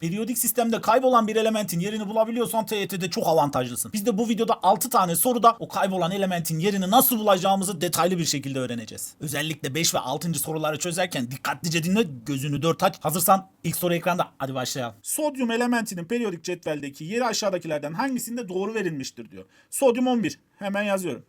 Periyodik sistemde kaybolan bir elementin yerini bulabiliyorsan TYT'de çok avantajlısın. Biz de bu videoda 6 tane soruda o kaybolan elementin yerini nasıl bulacağımızı detaylı bir şekilde öğreneceğiz. Özellikle 5 ve 6. soruları çözerken dikkatlice dinle, gözünü dört aç. Hazırsan ilk soru ekranda. Hadi başlayalım. Sodyum elementinin periyodik cetveldeki yeri aşağıdakilerden hangisinde doğru verilmiştir diyor. Sodyum 11. Hemen yazıyorum.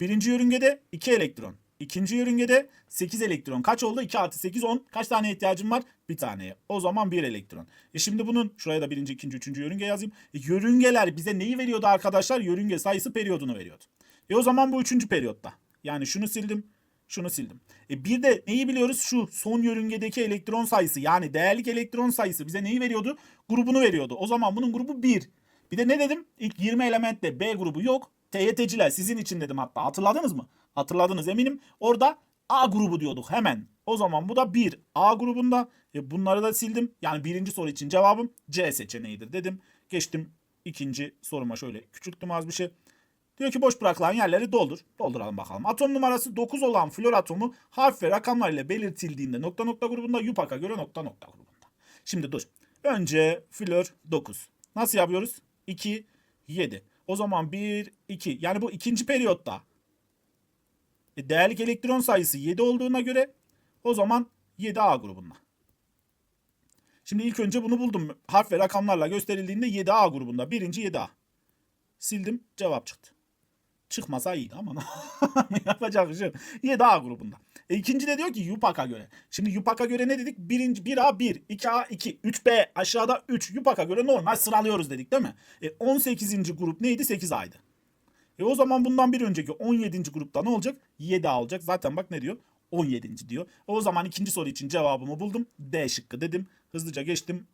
Birinci yörüngede 2 elektron. İkinci yörüngede 8 elektron. Kaç oldu? 2 artı 8 10. Kaç tane ihtiyacım var? Bir taneye. O zaman 1 elektron. E şimdi bunun şuraya da birinci, ikinci, üçüncü yörünge yazayım. E yörüngeler bize neyi veriyordu arkadaşlar? Yörünge sayısı periyodunu veriyordu. E o zaman bu üçüncü periyotta. Yani şunu sildim. Şunu sildim. E bir de neyi biliyoruz? Şu son yörüngedeki elektron sayısı yani değerlik elektron sayısı bize neyi veriyordu? Grubunu veriyordu. O zaman bunun grubu 1. Bir de ne dedim? İlk 20 elementte B grubu yok. TYT'ciler sizin için dedim hatta. Hatırladınız mı? Hatırladınız eminim. Orada A grubu diyorduk hemen. O zaman bu da 1 A grubunda. E bunları da sildim. Yani birinci soru için cevabım C seçeneğidir dedim. Geçtim ikinci soruma şöyle küçülttüm az bir şey. Diyor ki boş bırakılan yerleri doldur. Dolduralım bakalım. Atom numarası 9 olan flor atomu harf ve rakamlar ile belirtildiğinde nokta nokta grubunda Yupak'a göre nokta nokta grubunda. Şimdi dur. Önce flor 9. Nasıl yapıyoruz? 2, 7. O zaman 1, 2. Yani bu ikinci periyotta. E, değerlik elektron sayısı 7 olduğuna göre o zaman 7A grubunda. Şimdi ilk önce bunu buldum. Harf ve rakamlarla gösterildiğinde 7A grubunda. Birinci 7A. Sildim cevap çıktı. Çıkmasa iyiydi ama yapacak bir şey yok. 7A grubunda. E, ikinci de diyor ki Yupak'a göre. Şimdi Yupak'a göre ne dedik? Birinci 1A 1, 2A 2, 3B aşağıda 3. Yupak'a göre normal sıralıyoruz dedik değil mi? E, 18. grup neydi? 8A'ydı. E o zaman bundan bir önceki 17. grupta ne olacak? 7A olacak. Zaten bak ne diyor? 17. diyor. O zaman ikinci soru için cevabımı buldum. D şıkkı dedim. Hızlıca geçtim.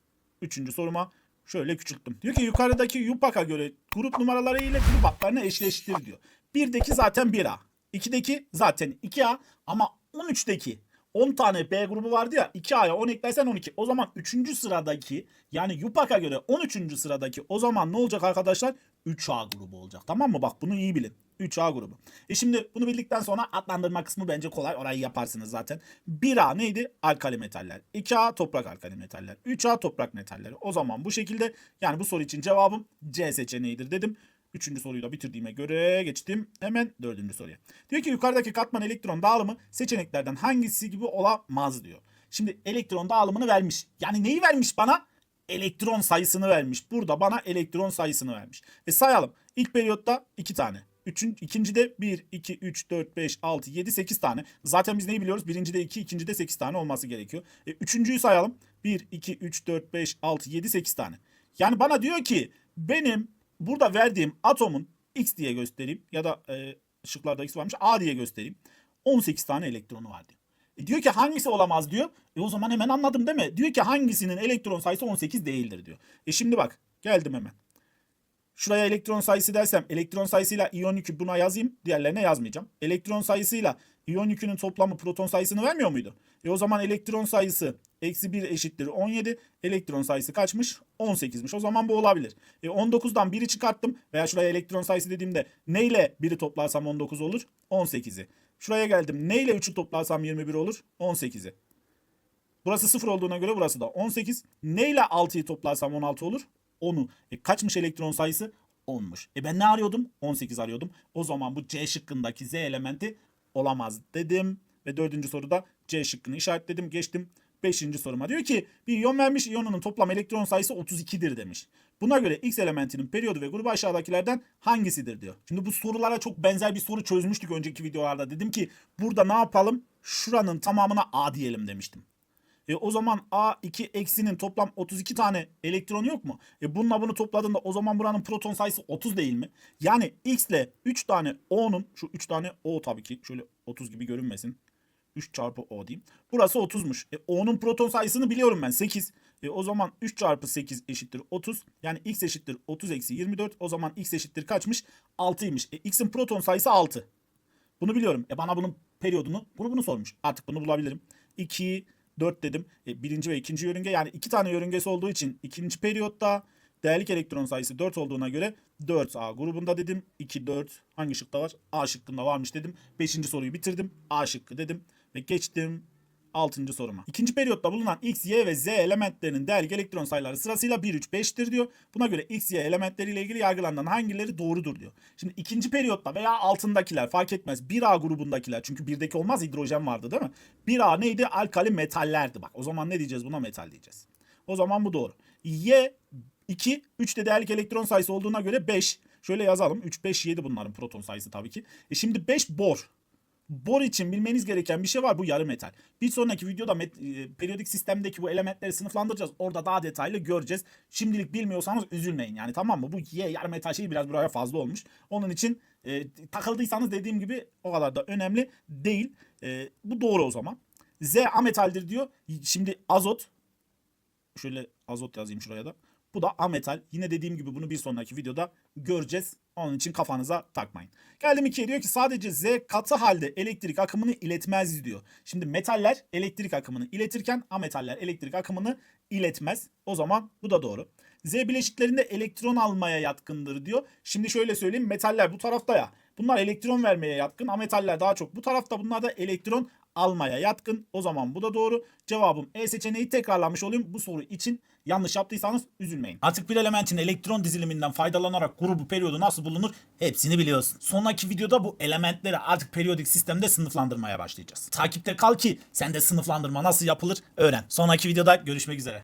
Üçüncü soruma şöyle küçülttüm. Diyor ki yukarıdaki Yupak'a göre grup numaraları ile grup adlarını eşleştir diyor. Birdeki zaten 1A. 2'deki zaten 2A ama 13'teki 10 tane B grubu vardı ya 2A'ya 10 eklersen 12. O zaman 3. sıradaki yani Yupak'a göre 13. sıradaki o zaman ne olacak arkadaşlar? 3A grubu olacak. Tamam mı? Bak bunu iyi bilin. 3A grubu. E şimdi bunu bildikten sonra adlandırma kısmı bence kolay. Orayı yaparsınız zaten. 1A neydi? Alkali metaller. 2A toprak alkali metaller. 3A toprak metalleri. O zaman bu şekilde yani bu soru için cevabım C seçeneğidir dedim. Üçüncü soruyu da bitirdiğime göre geçtim. Hemen dördüncü soruya. Diyor ki yukarıdaki katman elektron dağılımı seçeneklerden hangisi gibi olamaz diyor. Şimdi elektron dağılımını vermiş. Yani neyi vermiş bana? Elektron sayısını vermiş. Burada bana elektron sayısını vermiş. E sayalım. İlk periyotta 2 tane. Üçün, ikincide 1, 2, 3, 4, 5, 6, 7, 8 tane. Zaten biz neyi biliyoruz? Birincide 2, ikincide 8 tane olması gerekiyor. E, üçüncüyü sayalım. 1, 2, 3, 4, 5, 6, 7, 8 tane. Yani bana diyor ki benim burada verdiğim atomun X diye göstereyim ya da e, şıklarda X varmış A diye göstereyim. 18 tane elektronu var diyor. E diyor ki hangisi olamaz diyor. E o zaman hemen anladım değil mi? Diyor ki hangisinin elektron sayısı 18 değildir diyor. E şimdi bak geldim hemen. Şuraya elektron sayısı dersem elektron sayısıyla iyon yükü buna yazayım. Diğerlerine yazmayacağım. Elektron sayısıyla iyon yükünün toplamı proton sayısını vermiyor muydu? E o zaman elektron sayısı eksi 1 eşittir 17. Elektron sayısı kaçmış? 18'miş. O zaman bu olabilir. E 19'dan 1'i çıkarttım. Veya şuraya elektron sayısı dediğimde neyle 1'i toplarsam 19 olur? 18'i. Şuraya geldim. Neyle 3'ü toplarsam 21 olur? 18'i. Burası 0 olduğuna göre burası da 18. Neyle 6'yı toplarsam 16 olur? 10'u. E kaçmış elektron sayısı? 10'muş. E ben ne arıyordum? 18 arıyordum. O zaman bu C şıkkındaki Z elementi olamaz dedim. Ve dördüncü soruda C şıkkını işaretledim. Geçtim. Beşinci soruma diyor ki bir iyon vermiş iyonunun toplam elektron sayısı 32'dir demiş. Buna göre X elementinin periyodu ve grubu aşağıdakilerden hangisidir diyor. Şimdi bu sorulara çok benzer bir soru çözmüştük önceki videolarda. Dedim ki burada ne yapalım? Şuranın tamamına A diyelim demiştim. E o zaman A2 eksinin toplam 32 tane elektronu yok mu? E bununla bunu topladığında o zaman buranın proton sayısı 30 değil mi? Yani X ile 3 tane O'nun şu 3 tane O tabii ki şöyle 30 gibi görünmesin. 3 çarpı O diyeyim. Burası 30'muş. E, O'nun proton sayısını biliyorum ben 8. E, o zaman 3 çarpı 8 eşittir 30. Yani X eşittir 30 eksi 24. O zaman X eşittir kaçmış? 6'ymış. E, X'in proton sayısı 6. Bunu biliyorum. E bana bunun periyodunu, grubunu sormuş. Artık bunu bulabilirim. 2, 4 dedim. E, birinci ve ikinci yörünge yani iki tane yörüngesi olduğu için ikinci periyotta değerlik elektron sayısı 4 olduğuna göre 4A grubunda dedim. 2, 4 hangi şıkta var? A şıkkında varmış dedim. Beşinci soruyu bitirdim. A şıkkı dedim ve geçtim 6. soruma. İkinci periyotta bulunan X, Y ve Z elementlerinin değerli elektron sayıları sırasıyla 1, 3, 5'tir diyor. Buna göre X, Y elementleriyle ilgili yargılanan hangileri doğrudur diyor. Şimdi ikinci periyotta veya altındakiler fark etmez. 1A grubundakiler çünkü birdeki olmaz hidrojen vardı değil mi? 1A neydi? Alkali metallerdi bak. O zaman ne diyeceğiz buna? Metal diyeceğiz. O zaman bu doğru. Y 2, 3 de değerlik elektron sayısı olduğuna göre 5. Şöyle yazalım. 3, 5, 7 bunların proton sayısı tabii ki. E şimdi 5 bor. Bor için bilmeniz gereken bir şey var bu yarı metal. Bir sonraki videoda met- e, periyodik sistemdeki bu elementleri sınıflandıracağız. Orada daha detaylı göreceğiz. Şimdilik bilmiyorsanız üzülmeyin yani tamam mı? Bu Y yarı metal şeyi biraz buraya fazla olmuş. Onun için e, takıldıysanız dediğim gibi o kadar da önemli değil. E, bu doğru o zaman. Z ametaldir diyor. Şimdi azot şöyle azot yazayım şuraya da. Bu da ametal. Yine dediğim gibi bunu bir sonraki videoda göreceğiz. Onun için kafanıza takmayın. Geldim 2'ye diyor ki sadece Z katı halde elektrik akımını iletmez diyor. Şimdi metaller elektrik akımını iletirken ametaller elektrik akımını iletmez. O zaman bu da doğru. Z bileşiklerinde elektron almaya yatkındır diyor. Şimdi şöyle söyleyeyim metaller bu tarafta ya. Bunlar elektron vermeye yatkın. Ametaller daha çok bu tarafta. Bunlar da elektron almaya yatkın. O zaman bu da doğru. Cevabım E seçeneği tekrarlanmış olayım. Bu soru için yanlış yaptıysanız üzülmeyin. Artık bir elementin elektron diziliminden faydalanarak grubu periyodu nasıl bulunur hepsini biliyorsun. Sonraki videoda bu elementleri artık periyodik sistemde sınıflandırmaya başlayacağız. Takipte kal ki sen de sınıflandırma nasıl yapılır öğren. Sonraki videoda görüşmek üzere.